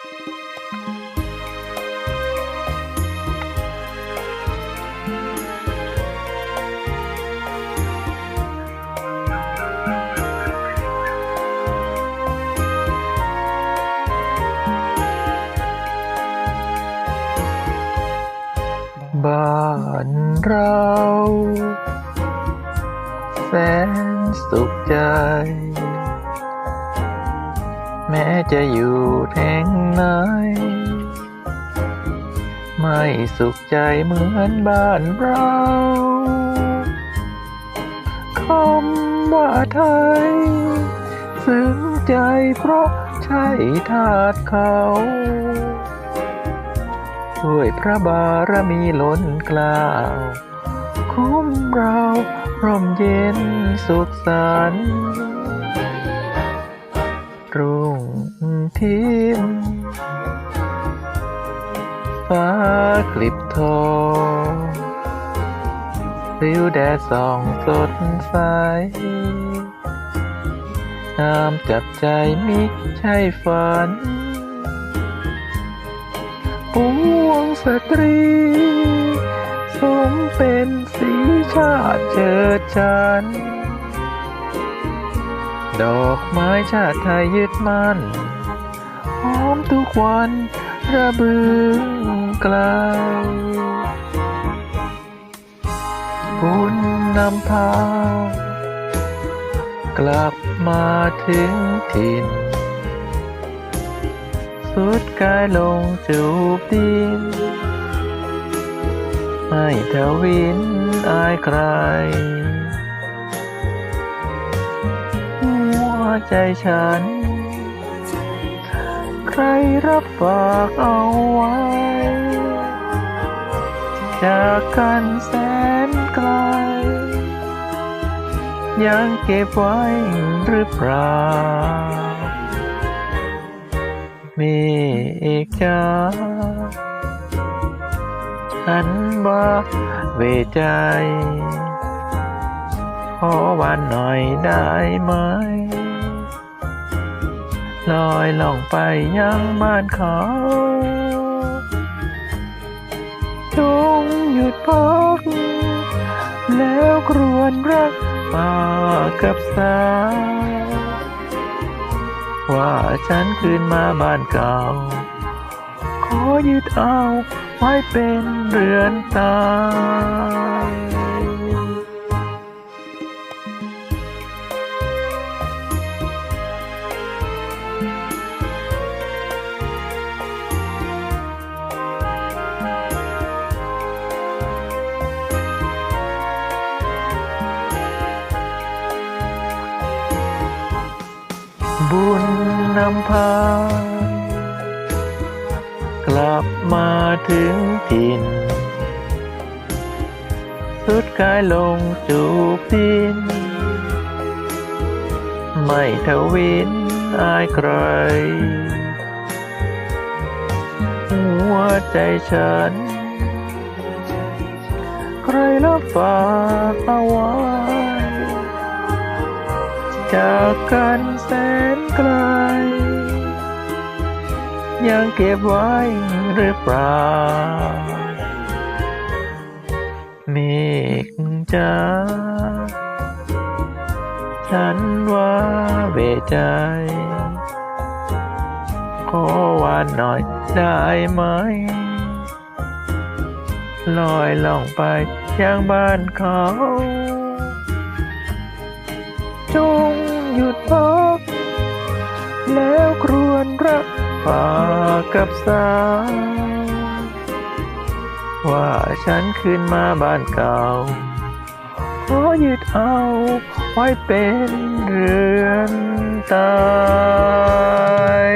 บ้านเรา แสนสุขใจ แม้จะอยู่แห่งไหน ไม่สุขใจเหมือนบ้านเราคำว่าไทย ซึ้งใจเพราะใช่ทาสเขาด้วยพระบารมีล้นกล้าว คุ้มเราร่มเย็นสุขสันต์ ทิมฟ้ากลิบทองริ้วแดดส่องสดใสงามจับใจมิใช่ฝันปวงสตรี สมเป็นสีชาติเจิดจัน ดอกไม้ชาติไทยยึดมั่น หอมทุกวันระบึงไกลบุญนำพา กลับมาถึงถิ่น สุดกายลงจูบดินไม่ทวินอายใครหัวใจฉัน รรับฝากเอาไว้ จากกันแสนไกล ยังเก็บไว้หรือเปล่าเมฆจ้าฉันว่าเวใจขอวันหน่อยได้ไหม ลอยล่องไปยังบ้านเขาจงหยุดพัก แล้วครวญรักป่ากับสาวว่าฉันคืนมาบ้านเก่า ขอยึดเอาไว้เป็นเรือนตา บุญนำพากลับมาถึงถิ่น สุดกายลงจูบดิน ไม่ทวินอายใคร หัวใจฉัน ใครรับฝากเอาไว้ จากกันแสนไกล ยังเก็บไว้หรือเปล่าเมฆจ้าฉันว่าเวใจ ขอวานหน่อยได้ไหม ลอยล่องไปยังบ้านเขา ดพักแล้วครวนรักป่ากับสาวว่าฉันคืนมาบ้านเก่า ขอยึดเอาไว้เป็นเรือนตาย